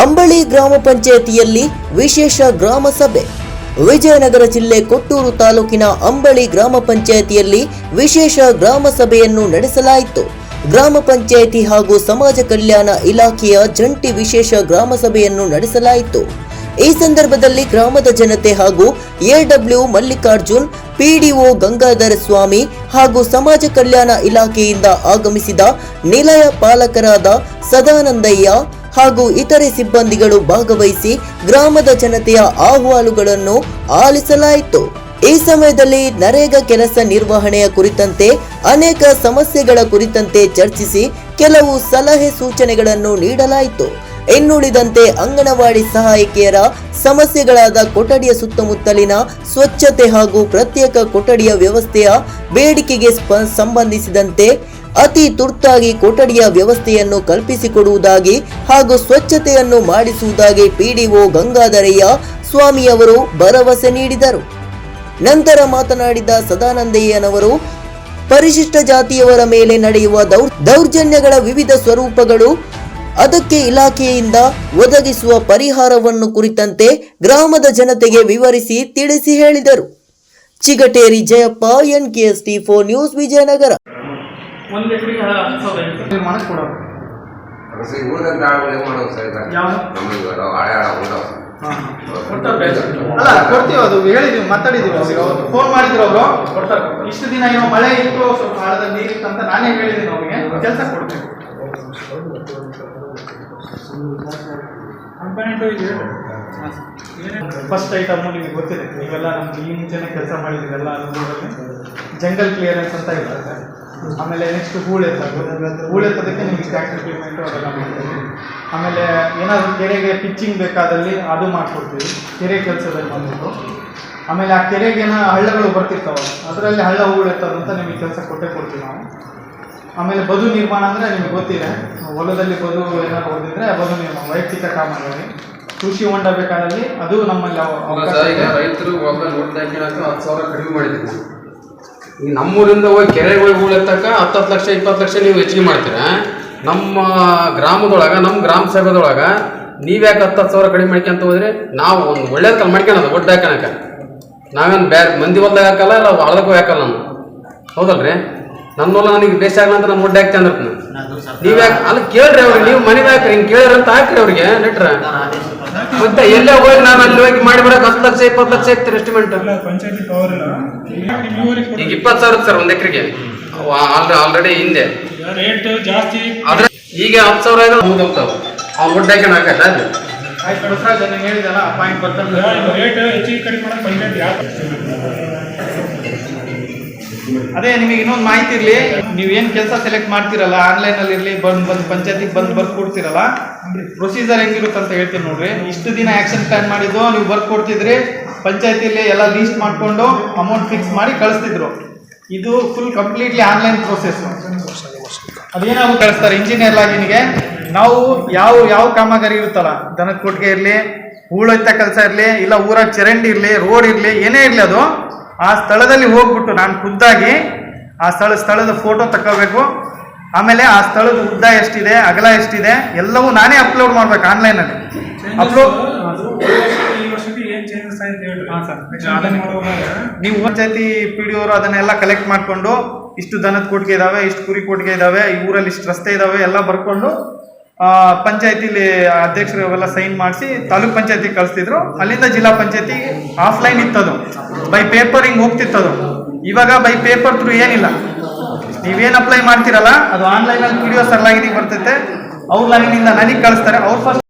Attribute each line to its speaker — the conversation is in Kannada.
Speaker 1: ಅಂಬಳಿ ಗ್ರಾಮ ಪಂಚಾಯಿತಿಯಲ್ಲಿ ವಿಶೇಷ ಗ್ರಾಮ ಸಭೆ. ವಿಜಯನಗರ ಜಿಲ್ಲೆ ಕೊಟ್ಟೂರು ತಾಲೂಕಿನ ಅಂಬಳಿ ಗ್ರಾಮ ಪಂಚಾಯಿತಿಯಲ್ಲಿ ವಿಶೇಷ ಗ್ರಾಮ ಸಭೆಯನ್ನು ನಡೆಸಲಾಯಿತು. ಗ್ರಾಮ ಪಂಚಾಯಿತಿ ಹಾಗೂ ಸಮಾಜ ಕಲ್ಯಾಣ ಇಲಾಖೆಯ ಜಂಟಿ ವಿಶೇಷ ಗ್ರಾಮ ಸಭೆಯನ್ನು ನಡೆಸಲಾಯಿತು. ಈ ಸಂದರ್ಭದಲ್ಲಿ ಗ್ರಾಮದ ಜನತೆ ಹಾಗೂ ಎಡಬ್ಲ್ಯೂ ಮಲ್ಲಿಕಾರ್ಜುನ್ ಪಿಡಿಒ ಗಂಗಾಧರ ಸ್ವಾಮಿ ಹಾಗೂ ಸಮಾಜ ಕಲ್ಯಾಣ ಇಲಾಖೆಯಿಂದ ಆಗಮಿಸಿದ ನಿಲಯ ಪಾಲಕರಾದ ಸದಾನಂದಯ್ಯ ಹಾಗೂ ಇತರೆ ಸಿಬ್ಬಂದಿಗಳು ಭಾಗವಹಿಸಿ ಗ್ರಾಮದ ಜನತೆಯ ಅಹವಾಲುಗಳನ್ನು ಆಲಿಸಲಾಯಿತು. ಈ ಸಮಯದಲ್ಲಿ ನರೇಗಾ ಕೆಲಸ ನಿರ್ವಹಣೆಯ ಕುರಿತಂತೆ, ಅನೇಕ ಸಮಸ್ಯೆಗಳ ಕುರಿತಂತೆ ಚರ್ಚಿಸಿ ಕೆಲವು ಸಲಹೆ ಸೂಚನೆಗಳನ್ನು ನೀಡಲಾಯಿತು. ಇನ್ನುಳಿದಂತೆ ಅಂಗನವಾಡಿ ಸಹಾಯಕಿಯರ ಸಮಸ್ಯೆಗಳಾದ ಕೊಠಡಿಯ ಸುತ್ತಮುತ್ತಲಿನ ಸ್ವಚ್ಛತೆ ಹಾಗೂ ಪ್ರತ್ಯೇಕ ಕೊಠಡಿಯ ವ್ಯವಸ್ಥೆಯ ಬೇಡಿಕೆಗೆ ಸಂಬಂಧಿಸಿದಂತೆ ಅತಿ ತುರ್ತಾಗಿ ಕೊಠಡಿಯ ವ್ಯವಸ್ಥೆಯನ್ನು ಕಲ್ಪಿಸಿಕೊಡುವುದಾಗಿ ಹಾಗೂ ಸ್ವಚ್ಛತೆಯನ್ನು ಮಾಡಿಸುವುದಾಗಿ ಪಿಡಿಒ ಗಂಗಾಧರಯ್ಯ ಸ್ವಾಮಿಯವರು ಭರವಸೆ ನೀಡಿದರು. ನಂತರ ಮಾತನಾಡಿದ ಸದಾನಂದಯ್ಯನವರು, ಪರಿಶಿಷ್ಟ ಜಾತಿಯವರ ಮೇಲೆ ನಡೆಯುವ ದೌರ್, ದೌರ್ಜನ್ಯಗಳ ವಿವಿಧ ಸ್ವರೂಪಗಳು ಅದಕ್ಕೆ ಇಲಾಖೆಯಿಂದ ಒದಗಿಸುವ ಪರಿಹಾರವನ್ನು ಕುರಿತಂತೆ ಗ್ರಾಮದ ಜನತೆಗೆ ವಿವರಿಸಿ ತಿಳಿಸಿ ಹೇಳಿದರು. Chigateri Jayappa, N KS T four news Vijayanagara.
Speaker 2: ಒಂದು ಎಕರೆಗೆ ಹತ್ತು ಸಾವಿರ ಐತೆ
Speaker 3: ಉಳಿದಂತ ಆಳುಗಳು ಮಾಡೋದು ಸರ್ ಹಳೆ ಉಳ್ದವ
Speaker 4: ಅಲ್ಲ ಕೊಡ್ತೀವಿ ಅದು ಹೇಳಿದೀವಿ ಮಾತಾಡಿದೀವಿ ಅವ್ರಿಗೆ ಫೋನ್ ಮಾಡಿದ್ರು ಅವರು.
Speaker 2: ಕೊಡ್ತಾರೆ.
Speaker 4: ಇಷ್ಟು ದಿನ ಏನೋ ಮಳೆ ಇತ್ತು ಸ್ವಲ್ಪ ಆಳದಲ್ಲಿ ನೀರಿತ್ತು ಅಂತ ನಾನೇ ಹೇಳಿದ್ದೀನಿ ಅವ್ರಿಗೆ. ಕೆಲಸ ಕೊಡ್ತೀನಿ.
Speaker 2: ಕಂಪನಿ ಇದೆ ಫಸ್ಟ್ ಐಟಮ್ ನಿಮಗೆ ಗೊತ್ತಿದೆ. ನೀವೆಲ್ಲ ನಮ್ಗೆ ಈ ಮುಂಚೆನೆ ಕೆಲಸ ಮಾಡಿದ್ದೀರಲ್ಲ ಅದರಲ್ಲಿ ಜಂಗಲ್ ಕ್ಲಿಯರೆನ್ಸ್ ಅಂತ ಇರ್ತದೆ ಆಮೇಲೆ ನೆಕ್ಸ್ಟ್ ಹೂಳು ಎತ್ತೋದು ಹೂಳು ಎತ್ತೋದಕ್ಕೆ ನಿಮಗೆ ಟ್ಯಾಕ್ಸ್ ಪೇಮೆಂಟ್ ಅವೆಲ್ಲ ಮಾಡ್ತೀವಿ ಆಮೇಲೆ ಏನಾದರೂ ಕೆರೆಗೆ ಪಿಚ್ಚಿಂಗ್ ಬೇಕಾದಲ್ಲಿ ಅದು ಮಾಡ್ಕೊಡ್ತೀವಿ, ಕೆರೆ ಕೆಲಸದಲ್ಲಿ ಬಂದ್ಬಿಟ್ಟು. ಆಮೇಲೆ ಆ ಕೆರೆಗೆ ಏನೋ ಹಳ್ಳಗಳು ಬರ್ತಿರ್ತಾವೆ ಅದರಲ್ಲಿ ಹಳ್ಳ ಹೂಳು ಅಂತ ನಿಮಗೆ ಕೆಲಸ ಕೊಟ್ಟೇ ಕೊಡ್ತೀವಿ ನಾವು. ಆಮೇಲೆ ಬದು ನಿರ್ಮಾಣ ಅಂದರೆ ನಿಮಗೆ ಗೊತ್ತಿದೆ, ಹೊಲದಲ್ಲಿ ಬದು ಏನಾದ್ರು ಹೊಡೆದಿದ್ರೆ ಆ ಬದು ನಿರ್ಮಾಣ, ವೈಯಕ್ತಿಕ ಕಾಮಗಾರಿ. ಕೃಷಿ ಹೊಂಡ ಬೇಕಾದಲ್ಲಿ ಅದು ನಮ್ಮಲ್ಲಿ.
Speaker 5: ರೈತರು ಹತ್ತು ಸಾವಿರ ಕಡಿಮೆ ಮಾಡಿದ್ದೀವಿ. ಈಗ ನಮ್ಮೂರಿಂದ ಹೋಗಿ ಕೆರೆಗಳಿಗೆ ಹೂಳೆತ್ತಕ್ಕ ಹತ್ತು ಹತ್ತು ಲಕ್ಷ ಇಪ್ಪತ್ತು ಲಕ್ಷ ನೀವು ಹೆಚ್ಚಿಗೆ ಮಾಡ್ತೀರಾ? ನಮ್ಮ ಗ್ರಾಮದೊಳಗೆ ನಮ್ಮ ಗ್ರಾಮ ಸಭೆದೊಳಗೆ ನೀವ್ಯಾಕೆ ಹತ್ತು ಹತ್ತು ಸಾವಿರ ಕಡಿಮೆ ಮಾಡ್ಕೊಂತ ಹೋದ್ರೆ ನಾವು ಒಂದು ಒಳ್ಳೆ ಕಲ್ ಮಾಡ್ಕೊಳೋದು ಒಡ್ಡ ಹಾಕೋಣಕ್ಕೆ ನಾವೇನು ಬೇರೆ ಮಂದಿ ಹೊಲ್ದಾಗ ಹಾಕಲ್ಲ ಇಲ್ಲ ಹಳದಕ್ಕೂ ಹಾಕಲ್ಲ ನಾನು ಹೌದಲ್ರಿ? ನನ್ನ ಹೊಲ ನನಗೆ ಬೇಸ ಆಗಲ್ಲ ಅಂತ ನಾನು ಒಡ್ಡ ಹಾಕ್ತೆ ಅಂದ್ರೆ ನೀವ್ಯಾಕೆ ಅಲ್ಲಿ ಕೇಳ್ರಿ ಅವ್ರಿಗೆ ನೀವು ಮನೆಗೆ ಹಾಕ್ರಿ ಹಿಂಗೆ ಕೇಳ್ರಿ ಅಂತ ಹಾಕ್ರಿ ಅವ್ರಿಗೆ ನೆಟ್ರ? ಮತ್ತೆ ಎಲ್ಲೇ ಹೋಗಿ ನಾನು ಅಲ್ಲಿ ಹೋಗಿ ಮಾಡಿ ಹತ್ತು ಲಕ್ಷ ಇಪ್ಪತ್ತು ಲಕ್ಷ ಇತ್ತು ಎಸ್ಟಿಮೇಟ್
Speaker 2: ಪಂಚಾಯತಿ ಪವರ್ ಇಲ್ಲ.
Speaker 5: ಈಗ ಇಪ್ಪತ್ತು ಸಾವಿರ ಸರ್ ಒಂದು ಎಕರೆಗೆ. ಆಲ್ರೆಡಿ ಹಿಂದೆ.
Speaker 2: ರೇಟ್ ಜಾಸ್ತಿ.
Speaker 5: ಆದ್ರೆ ಈಗ ಹತ್ತು ಸಾವಿರ ಆ ಮೂರು ಹೋಗ್ತಾವೆ. ಅವ್ನು ಒಡ್ಡೆ ಹಾಕೊಂಡು
Speaker 4: ಆಯ್ತು ನನಗೆ ಹೇಳಿದಲ್ಲ ಆ ಪಾಯಿಂಟ್ ಬರ್ತದೆ
Speaker 2: ರೇಟ್ ಹೆಚ್ಚಿಗೆ ಕಡಿಮೆ ಮಾಡಕ್ಕೆ ಪಂಚಾಯತ್ ಯಾಕೆ
Speaker 4: ಅದೇ ನಿಮಗೆ ಇನ್ನೊಂದು ಮಾಹಿತಿ ಇರಲಿ. ನೀವು ಏನು ಕೆಲಸ ಸೆಲೆಕ್ಟ್ ಮಾಡ್ತೀರಲ್ಲ ಆನ್ಲೈನಲ್ಲಿ ಇರಲಿ, ಬಂದು ಬಂದು, ಪಂಚಾಯತಿಗೆ ಬಂದು ಬರ್ದು ಕೊಡ್ತೀರಲ್ಲ ಪ್ರೊಸೀಜರ್ ಹೆಂಗಿರುತ್ತೆ ಅಂತ ಹೇಳ್ತೀನಿ ನೋಡ್ರಿ. ಇಷ್ಟು ದಿನ ಆಕ್ಷನ್ ಪ್ಲಾನ್ ಮಾಡಿದ್ದು, ನೀವು ವರ್ಕ್ ಕೊಡ್ತಿದ್ರಿ ಪಂಚಾಯತಿಲಿ ಎಲ್ಲ ಲೀಸ್ಟ್ ಮಾಡಿಕೊಂಡು ಅಮೌಂಟ್ ಫಿಕ್ಸ್ ಮಾಡಿ ಕಳಿಸ್ತಿದ್ರು. ಇದು ಫುಲ್ ಕಂಪ್ಲೀಟ್ಲಿ ಆನ್ಲೈನ್ ಪ್ರೋಸೆಸ್ ಅದೇನಾದ್ರು ಕಳಿಸ್ತಾರೆ ಇಂಜಿನಿಯರ್ ಲಾಗಿನ್ಗೆ ನಾವು ಯಾವ ಯಾವ ಕಾಮಗಾರಿ ಇರುತ್ತಲ್ಲ, ದನದ ಕೊಟ್ಟಿಗೆ ಇರಲಿ ಹೂಳೆತ್ತ ಕೆಲಸ ಇರಲಿ, ಇಲ್ಲ ಊರಾಗ ಚರಂಡಿ ಇರಲಿ ರೋಡ್ ಇರಲಿ, ಏನೇ ಇರಲಿ ಅದು ಆ ಸ್ಥಳದಲ್ಲಿ ಹೋಗ್ಬಿಟ್ಟು ನಾನು ಖುದ್ದಾಗಿ ಆ ಸ್ಥಳ ಸ್ಥಳದ ಫೋಟೋ ತಗೋಬೇಕು ಆಮೇಲೆ ಆ ಸ್ಥಳದ ಉದ್ದ ಎಷ್ಟಿದೆ ಅಗಲ ಎಷ್ಟಿದೆ ಎಲ್ಲವೂ ನಾನೇ ಅಪ್ಲೋಡ್ ಮಾಡ್ಬೇಕು ಆನ್ಲೈನಲ್ಲಿ ಅಪ್ಲೋಡ್. ನೀವು ಪಂಚಾಯತಿ ಪಿ ಡಿ ಅವರು ಅದನ್ನೆಲ್ಲ ಕಲೆಕ್ಟ್ ಮಾಡಿಕೊಂಡು ಇಷ್ಟು ದನದ ಕೊಟ್ಟಿಗೆ ಇದಾವೆ ಇಷ್ಟು ಕುರಿ ಕೊಟ್ಟಿಗೆ ಇದಾವೆ ಈ ಊರಲ್ಲಿ ಇಷ್ಟು ರಸ್ತೆ ಇದಾವೆ ಎಲ್ಲ ಬರ್ಕೊಂಡು ಪಂಚಾಯತಿಲಿ ಅಧ್ಯಕ್ಷರು ಅವೆಲ್ಲ ಸೈನ್ ಮಾಡಿಸಿ ತಾಲೂಕ್ ಪಂಚಾಯತಿಗೆ ಕಳಿಸ್ತಿದ್ರು. ಅಲ್ಲಿಂದ ಜಿಲ್ಲಾ ಪಂಚಾಯತಿ ಆಫ್ಲೈನ್ ಇತ್ತದು. ಬೈ ಪೇಪರ್ ಹಿಂಗೆ ಹೋಗ್ತಿತ್ತದು. ಇವಾಗ ಬೈ ಪೇಪರ್ ಥ್ರೂ ಏನಿಲ್ಲ. ನೀವೇನು ಅಪ್ಲೈ ಮಾಡ್ತೀರಲ್ಲ, ಅದು ಆನ್ಲೈನಲ್ಲಿ ಪಿ ಡಿ ಬರ್ತೈತೆ. ಅವ್ರ ಲೈನಿಂದ ನನಗೆ ಕಳಿಸ್ತಾರೆ. ಅವ್ರು ಫಸ್ಟ್